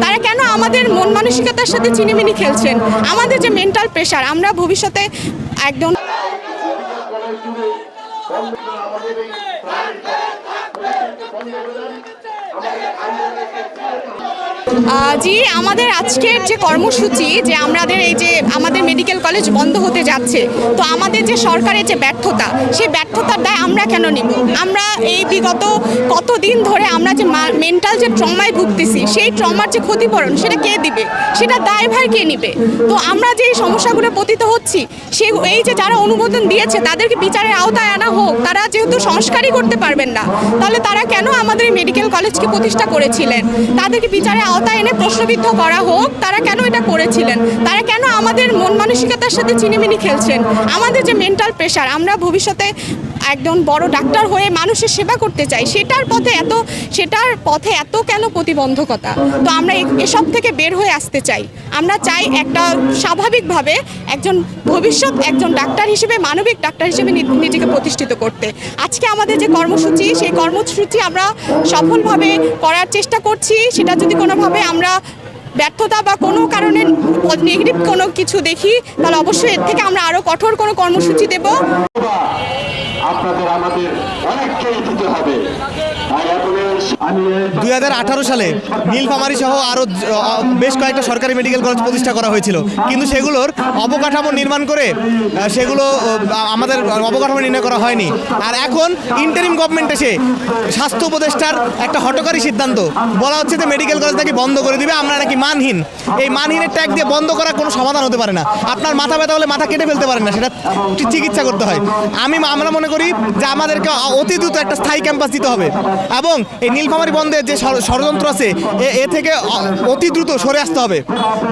তারা কেন আমাদের মন মানসিকতার সাথে চিনিমিনি খেলছেন? আমাদের যে মেন্টাল প্রেশার আমরা ভবিষ্যতে একদম আহ, জি আমাদের আজকের যে কর্মসূচি, যে আমাদের এই যে আমাদের মেডিকেল কলেজ বন্ধ হতে যাচ্ছে, তো আমাদের যে সরকারের যে ব্যর্থতা, সেই ব্যর্থতার দায় আমরা কেন নিব? আমরা এই বিগত কতদিন ধরে আমরা যে মেন্টাল যে ট্রমায় ভুগতেছি, সেই ট্রমার যে ক্ষতিপূরণ, সেটা কে দিবে? সেটা দায়ভার কে নিবে? তো আমরা যে সমস্যাগুলো পতিত হচ্ছি সে এই যে যারা অনুমোদন দিয়েছে, তাদেরকে বিচারের আওতায় আনা হোক, তারা যেহেতু সংস্কারই করতে পারবেন না, তাহলে তারা কেন আমাদের মেডিকেল কলেজকে প্রতিষ্ঠা করেছিলেন। তাদেরকে বিচারের আওতায় এনে প্রশ্নবিদ্ধ করা হোক, তারা কেন এটা করেছিলেন? তারা কেন আমাদের মন মানসিকতার সাথে চিনিমিনি খেলছেন? আমাদের যে মেন্টাল প্রেশার আমরা ভবিষ্যতে একজন বড় ডাক্তার হয়ে মানুষের সেবা করতে চাই, সেটার পথে এত, সেটার পথে এত কেন প্রতিবন্ধকতা? তো আমরা এসব থেকে বের হয়ে আসতে চাই। আমরা চাই একটা স্বাভাবিকভাবে একজন ভবিষ্যৎ একজন ডাক্তার হিসেবে, মানবিক ডাক্তার হিসেবে নিজেকে প্রতিষ্ঠিত করতে। আজকে আমাদের যে কর্মসূচি, সেই কর্মসূচি আমরা সফলভাবে করার চেষ্টা করছি, সেটা যদি কোনোভাবে আমরা ব্যর্থতা বা কোনো কারণে নেগেটিভ কোনো কিছু দেখি, তাহলে অবশ্যই এর থেকে আমরা আরও কঠোর কোনো কর্মসূচি দেবো। আপনাদের আমাদের অনেককেই দিতে হবে। আর এখন আমি সালে নীলফামারী সহ আরও বেশ কয়েকটা সরকারি মেডিকেল কলেজ প্রতিষ্ঠা করা হয়েছিল। কিন্তু সেগুলোর অবকাঠামো নির্মাণ করে সেগুলো আমাদের অবকাঠামো নির্ণয় করা হয়নি। আর এখন ইন্টারিম গভর্নমেন্ট এসে স্বাস্থ্য উপদেষ্টার একটা হটকারী সিদ্ধান্ত। বলা হচ্ছে যে মেডিকেল কলেজ নাকি বন্ধ করে দিবে আমরা নাকি মানহীন। এই মানহীনের ট্যাগ দিয়ে বন্ধ করা কোনো সমাধান হতে পারে না। আপনার মাথা ব্যথা হলে মাথা কেটে ফেলতে পারেন না সেটা চিকিৎসা করতে হয়। আমি আমরা মনে করি যে আমাদেরকে অতি দ্রুত একটা স্থায়ী ক্যাম্পাস দিতে হবে। এবং এই নীলফামারি বন্ধের যে ষড়যন্ত্র আছে, এ- এ থেকে অতি দ্রুত সরে আসতে হবে।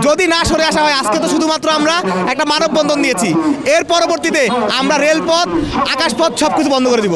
যদি না সরে আসা হয়, আজকে তো শুধুমাত্র আমরা একটা মানববন্ধন দিয়েছি। এর পরবর্তীতে আমরা রেলপথ, আকাশপথ সব কিছু বন্ধ করে দিব।